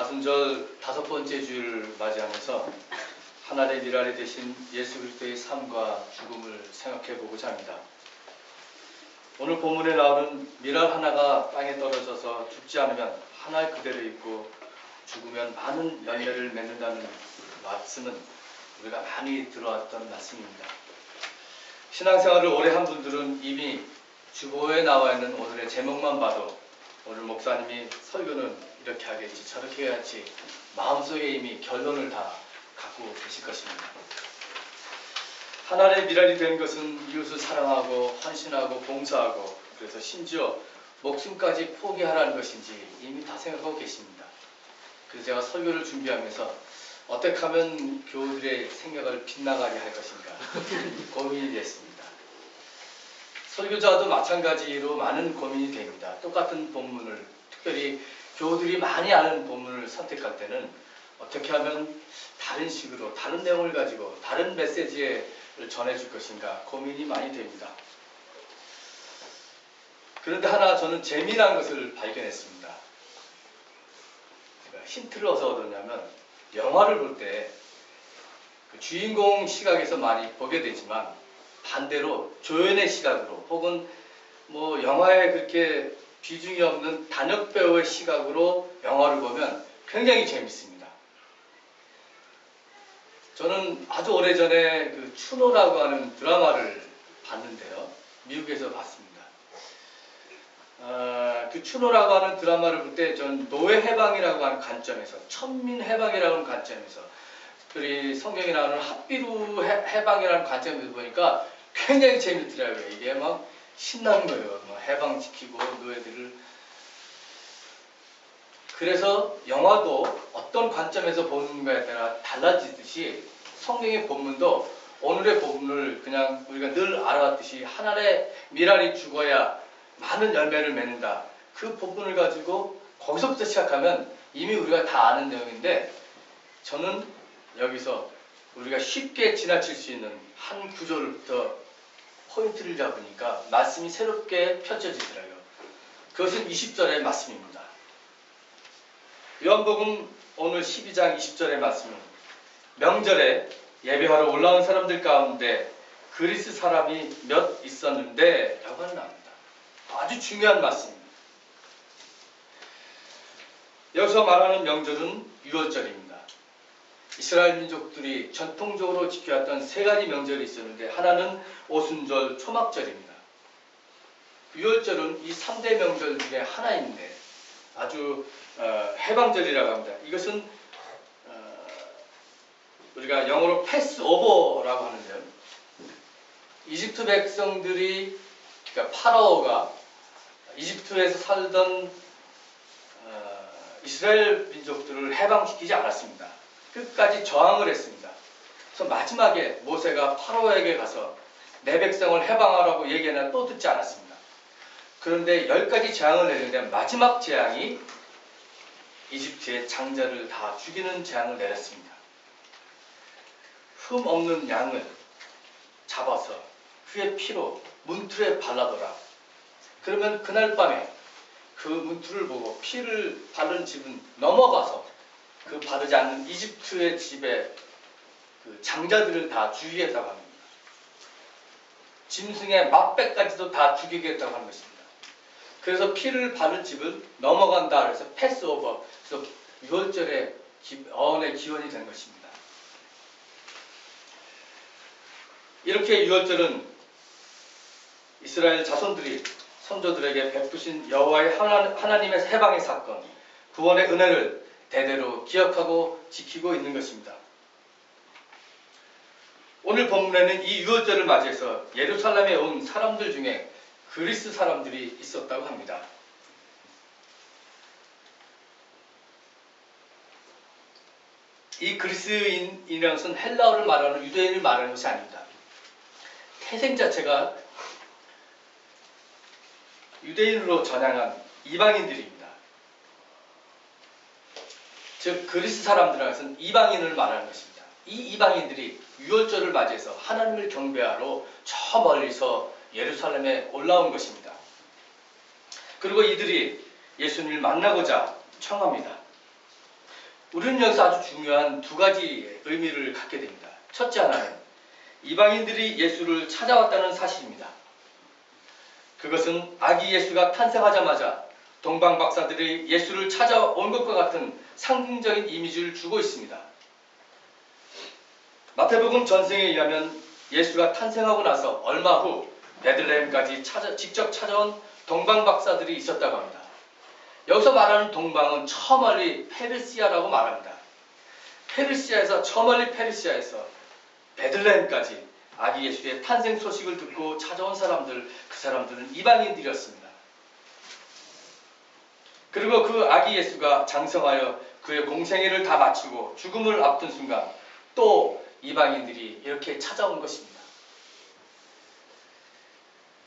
가순절 다섯 번째 주를 맞이하면서 하나님의 미랄이 되신 예수 그리스도의 삶과 죽음을 생각해 보고자 합니다. 오늘 본문에 나오는 미랄 하나가 땅에 떨어져서 죽지 않으면 하나 그대로 있고 죽으면 많은 열매를 맺는다는 말씀은 우리가 많이 들어왔던 말씀입니다. 신앙생활을 오래 한 분들은 이미 주보에 나와 있는 오늘의 제목만 봐도 오늘 목사님이 설교는 이렇게 하겠지 저렇게 해야지 마음속에 이미 결론을 다 갖고 계실 것입니다. 하나님의 미랄이 된 것은 이웃을 사랑하고 헌신하고 봉사하고 그래서 심지어 목숨까지 포기하라는 것인지 이미 다 생각하고 계십니다. 그래서 제가 설교를 준비하면서 어떻게 하면 교우들의 생각을 빗나가게 할 것인가 고민이 됐습니다. 설교자도 마찬가지로 많은 고민이 됩니다. 똑같은 본문을 특별히 교우들이 많이 아는 본문을 선택할 때는 어떻게 하면 다른 식으로 다른 내용을 가지고 다른 메시지를 전해줄 것인가 고민이 많이 됩니다. 그런데 하나 저는 재미난 것을 발견했습니다. 제가 힌트를 어디서 얻었냐면 영화를 볼 때 그 주인공 시각에서 많이 보게 되지만 반대로 조연의 시각으로 혹은 뭐 영화에 그렇게 비중이 없는 단역 배우의 시각으로 영화를 보면 굉장히 재밌습니다. 저는 아주 오래전에 그 추노라고 하는 드라마를 봤는데요. 미국에서 봤습니다. 아, 그 추노라고 하는 드라마를 볼 때 전 노예 해방이라고 하는 관점에서 천민 해방이라고 하는 관점에서 성경에 나오는 합비루 해- 해방이라는 관점에서 보니까 굉장히 재밌더라고요. 이게 막 신나는 거예요. 뭐 해방시키고 노예들을 그래서 영화도 어떤 관점에서 보는가에 따라 달라지듯이 성경의 본문도 오늘의 본문을 그냥 우리가 늘 알아왔듯이 하나의 미랄이 죽어야 많은 열매를 맺는다. 그 본문을 가지고 거기서부터 시작하면 이미 우리가 다 아는 내용인데 저는 여기서 우리가 쉽게 지나칠 수 있는 한 구절부터 포인트를 잡으니까 말씀이 새롭게 펼쳐지더라고요. 그것은 20절의 말씀입니다. 요한복음 오늘 12장 20절의 말씀은 명절에 예배하러 올라온 사람들 가운데 그리스 사람이 몇 있었는데 라고 하는 나옵니다. 아주 중요한 말씀입니다. 여기서 말하는 명절은 유월절입니다. 이스라엘 민족들이 전통적으로 지켜왔던 세 가지 명절이 있었는데 하나는 오순절, 초막절입니다. 유월절은 이 3대 명절 중에 하나인데 아주 어, 해방절이라고 합니다. 이것은 어, 우리가 영어로 패스 오버라고 하는데요. 이집트 백성들이 그러니까 파라오가 이집트에서 살던 어, 이스라엘 민족들을 해방시키지 않았습니다. 끝까지 저항을 했습니다. 그래서 마지막에 모세가 파라오에게 가서 내 백성을 해방하라고 얘기하나 또 듣지 않았습니다. 그런데 열 가지 재앙을 내리는데 마지막 재앙이 이집트의 장자를 다 죽이는 재앙을 내렸습니다. 흠 없는 양을 잡아서 그의 피로 문틀에 발라둬라. 그러면 그날 밤에 그 문틀을 보고 피를 바른 집은 넘어가서 그 바르지 않는 이집트의 집에 그 장자들을 다 죽이겠다고 합니다. 짐승의 맛배까지도 다 죽이겠다고 하는 것입니다. 그래서 피를 바른 집을 넘어간다 그래서 패스오버 그래서 6월절에 어원의 기원이 된 것입니다. 이렇게 6월절은 이스라엘 자손들이 선조들에게 베푸신 여호와의 하나- 하나님의 해방의 사건, 구원의 은혜를 대대로 기억하고 지키고 있는 것입니다. 오늘 본문에는 이 유월절을 맞이해서 예루살렘에 온 사람들 중에 그리스 사람들이 있었다고 합니다. 이 그리스인이라는 것은 헬라어를 말하는 유대인을 말하는 것이 아닙니다. 태생 자체가 유대인으로 전향한 이방인들입니다. 즉 그리스 사람들이라는 것은 이방인을 말하는 것입니다. 이 이방인들이 유월절을 맞이해서 하나님을 경배하러 저 멀리서 예루살렘에 올라온 것입니다. 그리고 이들이 예수님을 만나고자 청합니다. 우리는 여기서 아주 중요한 두 가지 의미를 갖게 됩니다. 첫째 하나는 이방인들이 예수를 찾아왔다는 사실입니다. 그것은 아기 예수가 탄생하자마자 동방 박사들이 예수를 찾아온 것과 같은 상징적인 이미지를 주고 있습니다. 마태복음 전승에 의하면 예수가 탄생하고 나서 얼마 후 베들레헴까지 찾아, 직접 찾아온 동방 박사들이 있었다고 합니다. 여기서 말하는 동방은 저 멀리 페르시아라고 말합니다. 페르시아에서 저 멀리 페르시아에서 베들레헴까지 아기 예수의 탄생 소식을 듣고 찾아온 사람들, 그 사람들은 이방인들이었습니다. 그리고 그 아기 예수가 장성하여 그의 공생애를 다 마치고 죽음을 앞둔 순간 또 이방인들이 이렇게 찾아온 것입니다.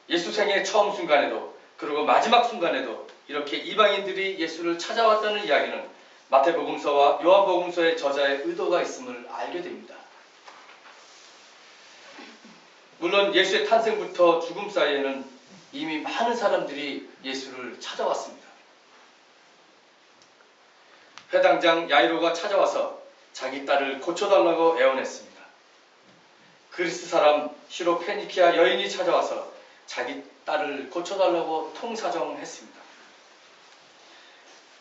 예수 생의 처음 순간에도 그리고 마지막 순간에도 이렇게 이방인들이 예수를 찾아왔다는 이야기는 마태복음서와 요한복음서의 저자의 의도가 있음을 알게 됩니다. 물론 예수의 탄생부터 죽음 사이에는 이미 많은 사람들이 예수를 찾아왔습니다. 회당장 야이로가 찾아와서 자기 딸을 고쳐달라고 애원했습니다. 그리스 사람 시로페니키아 여인이 찾아와서 자기 딸을 고쳐달라고 통사정했습니다.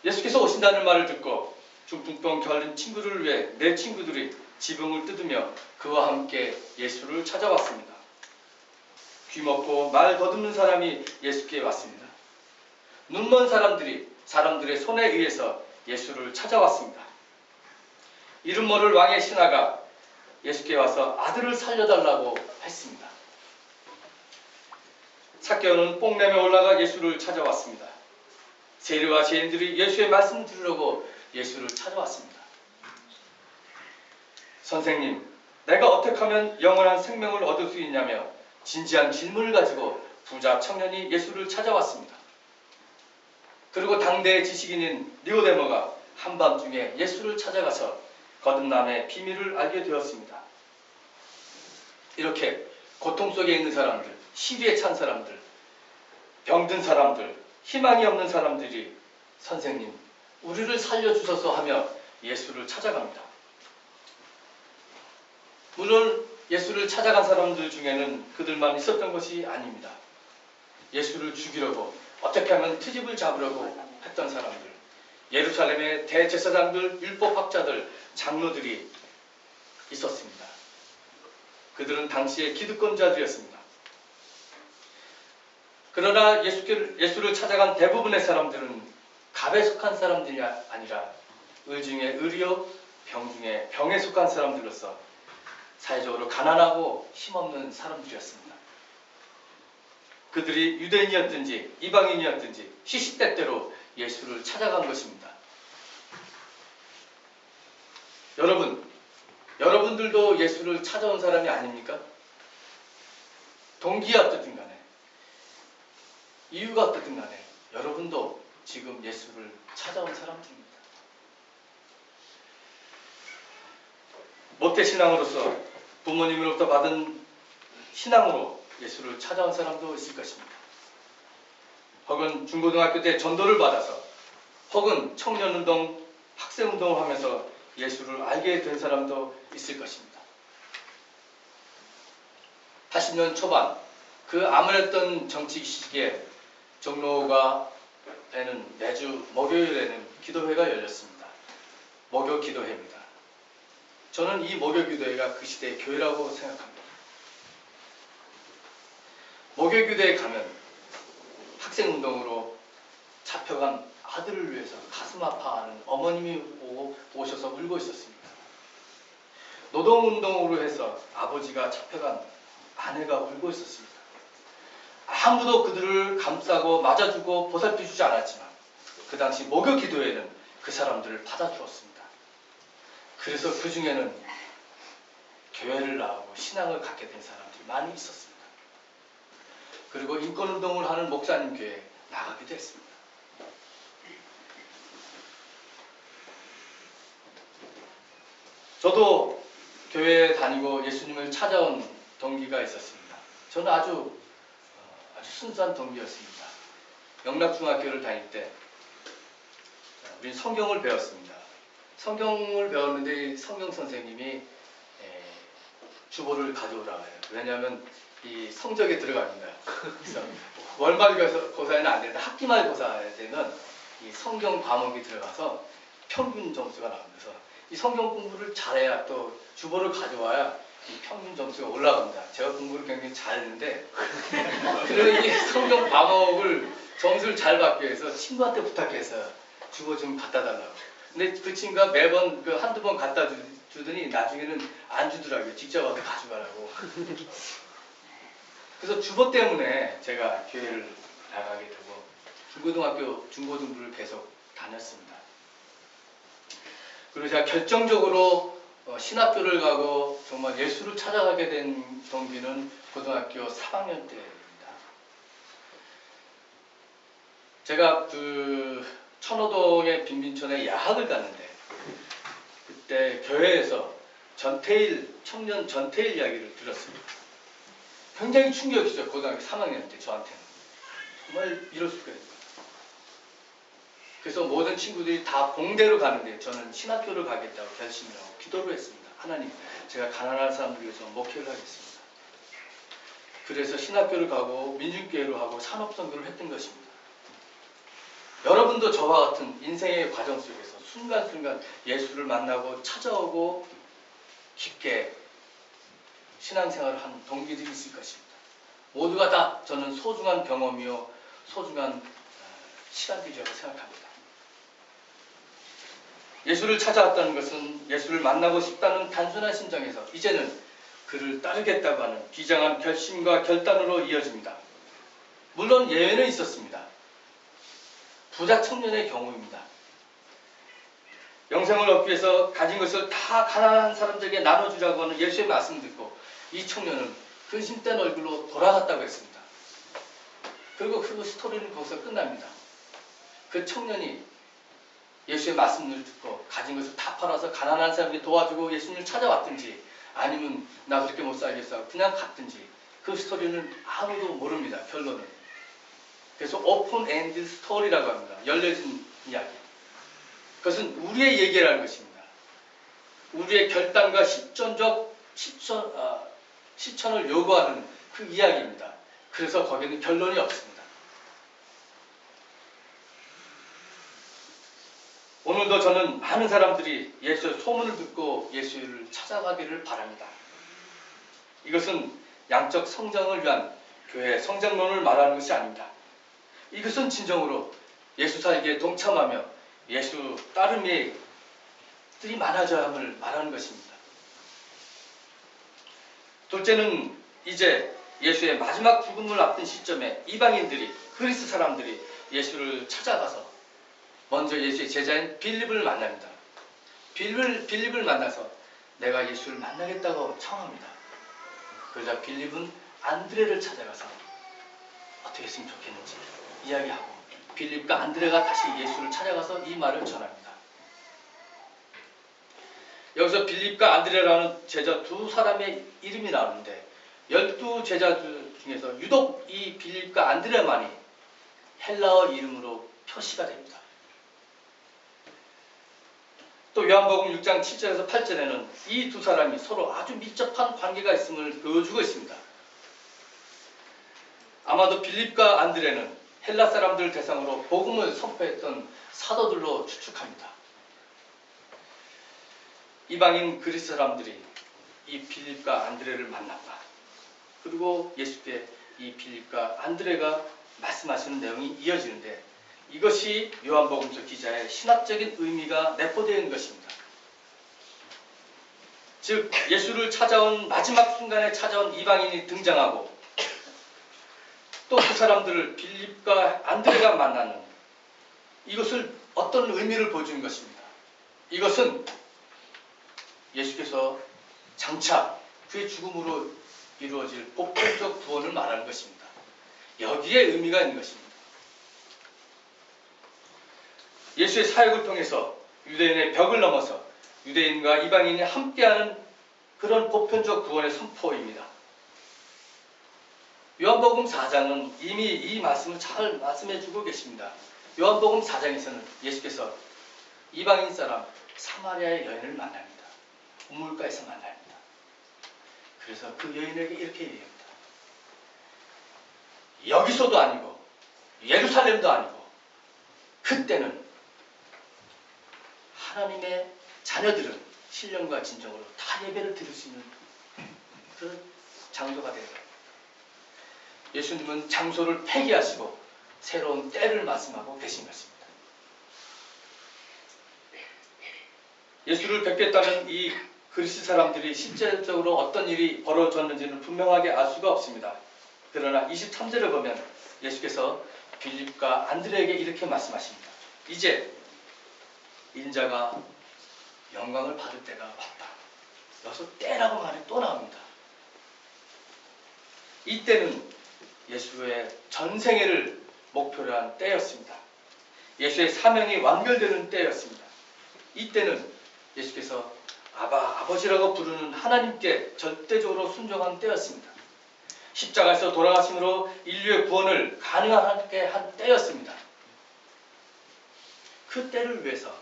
예수께서 오신다는 말을 듣고 중풍병 결린 친구를 위해 내 친구들이 지붕을 뜯으며 그와 함께 예수를 찾아왔습니다. 귀먹고 말 더듬는 사람이 예수께 왔습니다. 눈먼 사람들이 사람들의 손에 의해서 예수를 찾아왔습니다. 이름 모를 왕의 신하가 예수께 와서 아들을 살려달라고 했습니다. 사개오는 뽕내며 올라가 예수를 찾아왔습니다. 세리와 죄인들이 예수의 말씀을 들으려고 예수를 찾아왔습니다. 선생님, 내가 어떻게 하면 영원한 생명을 얻을 수 있냐며 진지한 질문을 가지고 부자 청년이 예수를 찾아왔습니다. 그리고 당대의 지식인인 니고데모가 한밤중에 예수를 찾아가서 거듭남의 비밀을 알게 되었습니다. 이렇게 고통 속에 있는 사람들, 시비에 찬 사람들, 병든 사람들, 희망이 없는 사람들이 선생님, 우리를 살려주소서 하며 예수를 찾아갑니다. 물론 예수를 찾아간 사람들 중에는 그들만 있었던 것이 아닙니다. 예수를 죽이려고 어떻게 하면 트집을 잡으려고 했던 사람들, 예루살렘의 대제사장들, 율법학자들, 장로들이 있었습니다. 그들은 당시의 기득권자들이었습니다. 그러나 예수를, 예수를 찾아간 대부분의 사람들은 갑에 속한 사람들이 아니라 의 중에 의리요, 병 중에 병에 속한 사람들로서 사회적으로 가난하고 힘없는 사람들이었습니다. 그들이 유대인이었든지 이방인이었든지 시시때때로 예수를 찾아간 것입니다. 여러분, 여러분들도 예수를 찾아온 사람이 아닙니까? 동기가 어떻든 간에, 이유가 어떻든 간에, 여러분도 지금 예수를 찾아온 사람들입니다. 모태신앙으로서 부모님으로부터 받은 신앙으로 예수를 찾아온 사람도 있을 것입니다. 혹은 중고등학교 때 전도를 받아서 혹은 청년운동, 학생운동을 하면서 예수를 알게 된 사람도 있을 것입니다. 80년 초반 그 암울했던 정치 시기에 종로가에는 매주 목요일에는 기도회가 열렸습니다. 목요 기도회입니다. 저는 이 목요 기도회가 그 시대의 교회라고 생각합니다. 목요 기도회에 가면 학생운동으로 잡혀간 아들을 위해서 가슴 아파하는 어머님이 오셔서 울고 있었습니다. 노동운동으로 해서 아버지가 잡혀간 아내가 울고 있었습니다. 아무도 그들을 감싸고 맞아주고 보살펴주지 않았지만 그 당시 목요 기도회는 그 사람들을 받아주었습니다. 그래서 그 중에는 교회를 나오고 신앙을 갖게 된 사람들이 많이 있었습니다. 그리고 인권운동을 하는 목사님 교회에 나가기도 했습니다. 저도 교회에 다니고 예수님을 찾아온 동기가 있었습니다. 저는 아주 어, 아주 순수한 동기였습니다. 영락중학교를 다닐 때 우리 성경을 배웠습니다. 성경을 배웠는데 이 성경 선생님이 에, 주보를 가져오라 해요. 왜냐하면 이 성적에 들어갑니다. 그래서 월말 고사에는 안 되는데 학기말 고사에 되면 이 성경 과목이 들어가서 평균 점수가 나오면서 이 성경 공부를 잘해야 또 주보를 가져와야 이 평균 점수가 올라갑니다. 제가 공부를 굉장히 잘했는데 그런 이 성경 과목을 점수를 잘 받기 위해서 친구한테 부탁해서 주보 좀 갖다 달라고. 근데 그 친구가 매번 그 한두 번 갖다 주, 주더니 나중에는 안 주더라고요. 직접 와서 가져가라고. 그래서 주보 때문에 제가 교회를 나가게 되고 중고등학교 중고등부를 계속 다녔습니다. 그리고 제가 결정적으로 어, 신학교를 가고 정말 예수를 찾아가게 된 동기는 고등학교 3학년 때입니다. 제가 그 천호동의 빈민촌에 야학을 갔는데 그때 교회에서 전태일 청년 전태일 이야기를 들었습니다. 굉장히 충격이죠 고등학교 3학년 때 저한테는 정말 이럴 수가 있나. 그래서 모든 친구들이 다 공대로 가는데 저는 신학교를 가겠다고 결심을 하고 기도를 했습니다. 하나님, 제가 가난한 사람들 위해서 목회를 하겠습니다. 그래서 신학교를 가고 민중교회로 하고 산업선교를 했던 것입니다. 여러분도 저와 같은 인생의 과정 속에서 순간순간 예수를 만나고 찾아오고 깊게 신앙생활을 한 동기들이 있을 것입니다. 모두가 다 저는 소중한 경험이요, 소중한 어, 시간들이라고 생각합니다. 예수를 찾아왔다는 것은 예수를 만나고 싶다는 단순한 심정에서 이제는 그를 따르겠다고 하는 비장한 결심과 결단으로 이어집니다. 물론 예외는 있었습니다. 부자 청년의 경우입니다. 영생을 얻기 위해서 가진 것을 다 가난한 사람들에게 나눠주라고 하는 예수의 말씀 듣고 이 청년은 근심된 얼굴로 돌아갔다고 했습니다. 그리고 그 스토리는 거기서 끝납니다. 그 청년이 예수의 말씀을 듣고 가진 것을 다 팔아서 가난한 사람에게 도와주고 예수님을 찾아왔든지 아니면 나 그렇게 못 살겠어 그냥 갔든지 그 스토리는 아무도 모릅니다. 결론은. 그래서 오픈 엔드 스토리라고 합니다. 열려진 이야기. 그것은 우리의 얘기라는 것입니다. 우리의 결단과 실전적 실천, 아, 실천을 요구하는 그 이야기입니다. 그래서 거기는 결론이 없습니다. 오늘도 저는 많은 사람들이 예수의 소문을 듣고 예수를 찾아가기를 바랍니다. 이것은 양적 성장을 위한 교회 성장론을 말하는 것이 아닙니다. 이것은 진정으로 예수 살기에 동참하며 예수 따름이 들이 많아져야 함을 말하는 것입니다. 둘째는 이제 예수의 마지막 죽음을 앞둔 시점에 이방인들이 그리스 사람들이 예수를 찾아가서 먼저 예수의 제자인 빌립을 만납니다. 빌립을, 빌립을 만나서 내가 예수를 만나겠다고 청합니다. 그러자 빌립은 안드레를 찾아가서 어떻게 했으면 좋겠는지 이야기하고 빌립과 안드레가 다시 예수를 찾아가서 이 말을 전합니다. 여기서 빌립과 안드레라는 제자 두 사람의 이름이 나오는데 열두 제자 중에서 유독 이 빌립과 안드레만이 헬라어 이름으로 표시가 됩니다. 또 요한복음 6장 7절에서 8절에는 이 두 사람이 서로 아주 밀접한 관계가 있음을 보여주고 있습니다. 아마도 빌립과 안드레는 헬라 사람들 대상으로 복음을 선포했던 사도들로 추측합니다. 이방인 그리스 사람들이 이 빌립과 안드레를 만났다. 그리고 예수께 이 빌립과 안드레가 말씀하시는 내용이 이어지는데 이것이 요한복음서 기자의 신학적인 의미가 내포되어 있는 것입니다. 즉 예수를 찾아온 마지막 순간에 찾아온 이방인이 등장하고 또 그 사람들을 빌립과 안드레가 만나는 이것을 어떤 의미를 보여주는 것입니다. 이것은 예수께서 장차 그의 죽음으로 이루어질 보편적 구원을 말하는 것입니다. 여기에 의미가 있는 것입니다. 예수의 사역을 통해서 유대인의 벽을 넘어서 유대인과 이방인이 함께하는 그런 보편적 구원의 선포입니다. 요한복음 4장은 이미 이 말씀을 잘 말씀해 주고 계십니다. 요한복음 4장에서는 예수께서 이방인 사람 사마리아의 여인을 만납니다. 우물가에서 만납니다. 그래서 그 여인에게 이렇게 얘기합니다. 여기서도 아니고 예루살렘도 아니고 그때는 하나님의 자녀들은 신령과 진정으로 다 예배를 드릴 수 있는 그 장소가 되어요. 예수님은 장소를 폐기하시고 새로운 때를 말씀하고 계신 것입니다. 예수를 뵙겠다는 이 그리스 사람들이 실제적으로 어떤 일이 벌어졌는지는 분명하게 알 수가 없습니다. 그러나 23절을 보면 예수께서 빌립과 안드레에게 이렇게 말씀하십니다. 이제 인자가 영광을 받을 때가 왔다. 여기서 때라고 말이 또 나옵니다. 이때는 예수의 전생애를 목표로 한 때였습니다. 예수의 사명이 완결되는 때였습니다. 이때는 예수께서 아바, 아버지라고 부르는 하나님께 절대적으로 순종한 때였습니다. 십자가에서 돌아가심으로 인류의 구원을 가능하게 한 때였습니다. 그 때를 위해서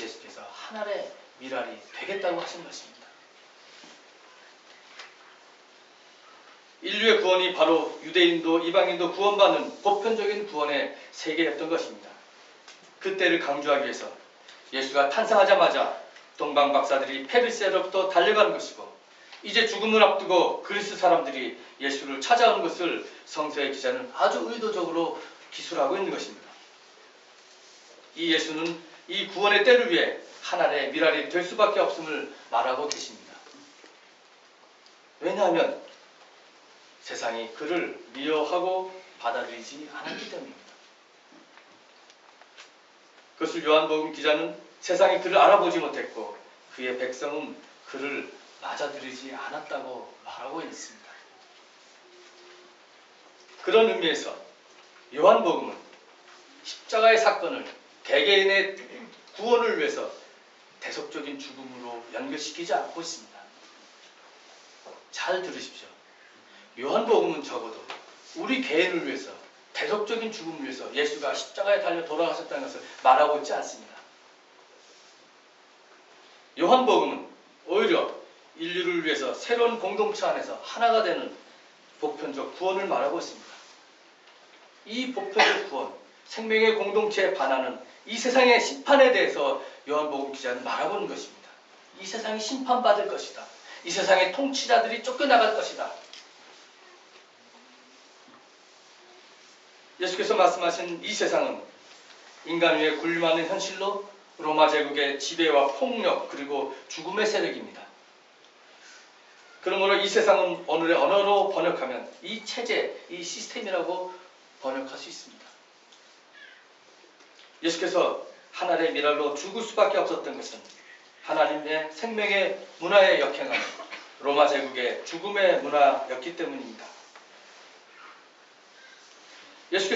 예수께서 하늘의 미랄이 되겠다고 하신 것입니다. 인류의 구원이 바로 유대인도 이방인도 구원받는 보편적인 구원의 세계였던 것입니다. 그 때를 강조하기 위해서 예수가 탄생하자마자 동방 박사들이 페르시아로부터 달려가는 것이고 이제 죽음을 앞두고 그리스 사람들이 예수를 찾아오는 것을 성서의 기자는 아주 의도적으로 기술하고 있는 것입니다. 이 예수는 이 구원의 때를 위해 하나의 미랄이 될 수밖에 없음을 말하고 계십니다. 왜냐하면 세상이 그를 미워하고 받아들이지 않았기 때문입니다. 그것을 요한복음 기자는 세상이 그를 알아보지 못했고 그의 백성은 그를 맞아들이지 않았다고 말하고 있습니다. 그런 의미에서 요한복음은 십자가의 사건을 개개인의 구원을 위해서 대속적인 죽음으로 연결시키지 않고 있습니다. 잘 들으십시오. 요한복음은 적어도 우리 개인을 위해서 대속적인 죽음을 위해서 예수가 십자가에 달려 돌아가셨다는 것을 말하고 있지 않습니다. 요한복음은 오히려 인류를 위해서 새로운 공동체 안에서 하나가 되는 보편적 구원을 말하고 있습니다. 이 보편적 구원, 생명의 공동체에 반하는 이 세상의 심판에 대해서 요한복음 기자는 말하고 있는 것입니다. 이 세상이 심판받을 것이다. 이 세상의 통치자들이 쫓겨나갈 것이다. 예수께서 말씀하신 이 세상은 인간 위에 굴림하는 현실로 로마 제국의 지배와 폭력 그리고 죽음의 세력입니다. 그러므로 이 세상은 오늘의 언어로 번역하면 이 체제, 이 시스템이라고 번역할 수 있습니다. 예수께서 하나의 미랄로 죽을 수밖에 없었던 것은 하나님의 생명의 문화에 역행하는 로마 제국의 죽음의 문화였기 때문입니다.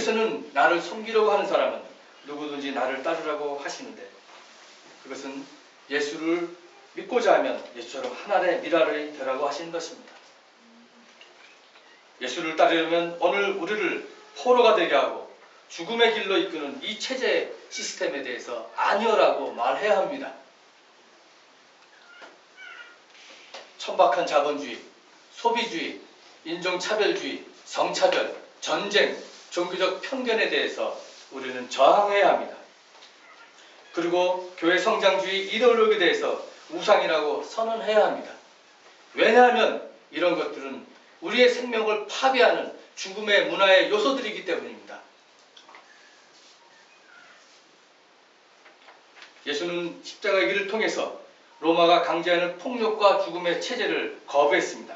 예수께서는 나를 섬기려고 하는 사람은 누구든지 나를 따르라고 하시는데 그것은 예수를 믿고자 하면 예수처럼 하나의 미랄이 되라고 하시는 것입니다. 예수를 따르려면 오늘 우리를 포로가 되게 하고 죽음의 길로 이끄는 이 체제 시스템에 대해서 아니오라고 말해야 합니다. 천박한 자본주의, 소비주의, 인종차별주의, 성차별, 전쟁, 종교적 편견에 대해서 우리는 저항해야 합니다. 그리고 교회 성장주의 이데올로기에 대해서 우상이라고 선언해야 합니다. 왜냐하면 이런 것들은 우리의 생명을 파괴하는 죽음의 문화의 요소들이기 때문입니다. 예수는 십자가의 길을 통해서 로마가 강제하는 폭력과 죽음의 체제를 거부했습니다.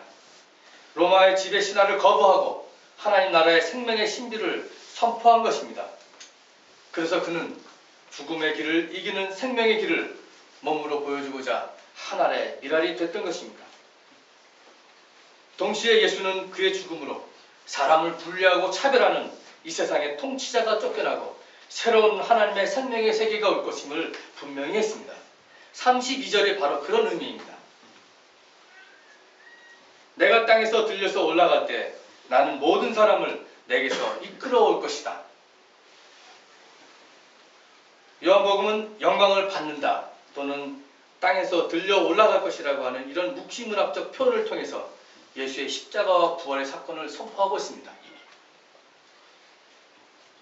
로마의 지배 신화를 거부하고 하나님 나라의 생명의 신비를 선포한 것입니다. 그래서 그는 죽음의 길을 이기는 생명의 길을 몸으로 보여주고자 하나의 미랄이 됐던 것입니다. 동시에 예수는 그의 죽음으로 사람을 분리하고 차별하는 이 세상의 통치자가 쫓겨나고 새로운 하나님의 생명의 세계가 올 것임을 분명히 했습니다. 32절이 바로 그런 의미입니다. 내가 땅에서 들려서 올라갈 때 나는 모든 사람을 내게서 이끌어올 것이다. 요한복음은 영광을 받는다 또는 땅에서 들려 올라갈 것이라고 하는 이런 묵시문학적 표현을 통해서 예수의 십자가와 부활의 사건을 선포하고 있습니다.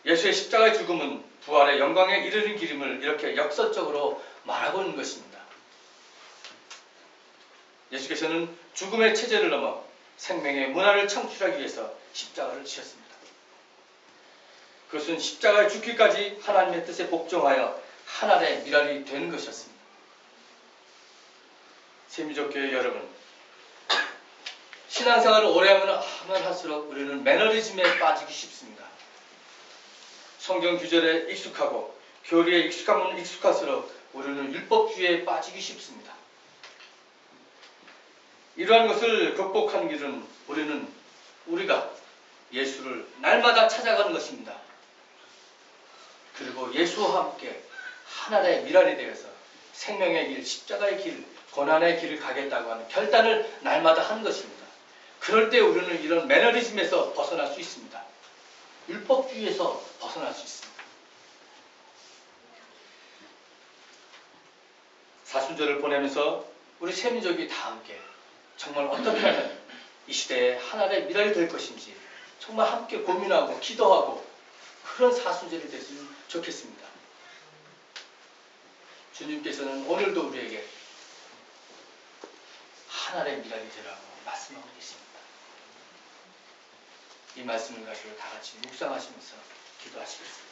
예수의 십자가의 죽음은 부활의 영광에 이르는 길임을 이렇게 역설적으로 말하고 있는 것입니다. 예수께서는 죽음의 체제를 넘어 생명의 문화를 창출하기 위해서 십자가를 지셨습니다. 그것은 십자가에 죽기까지 하나님의 뜻에 복종하여 하나의 미랄이 되는 것이었습니다. 세미족 교회 여러분, 신앙생활을 오래 하면 하면 할수록 우리는 매너리즘에 빠지기 쉽습니다. 성경 규절에 익숙하고 교리에 익숙하면 익숙할수록 우리는 율법주의에 빠지기 쉽습니다. 이러한 것을 극복하는 길은 우리는 우리가 예수를 날마다 찾아가는 것입니다. 그리고 예수와 함께 하나의 미랄이 되어서 생명의 길, 십자가의 길, 고난의 길을 가겠다고 하는 결단을 날마다 하는 것입니다. 그럴 때 우리는 이런 매너리즘에서 벗어날 수 있습니다. 율법주의에서 벗어날 수 있습니다. 사순절을 보내면서 우리 세민족이 다 함께 정말 어떻게 하면 이 시대에 하나의 미랄이 될 것인지 정말 함께 고민하고 기도하고 그런 사순절이 됐으면 좋겠습니다. 주님께서는 오늘도 우리에게 하나의 미랄이 되라고 말씀하고 계십니다. 이 말씀을 가지고 다 같이 묵상하시면서 기도하시겠습니다.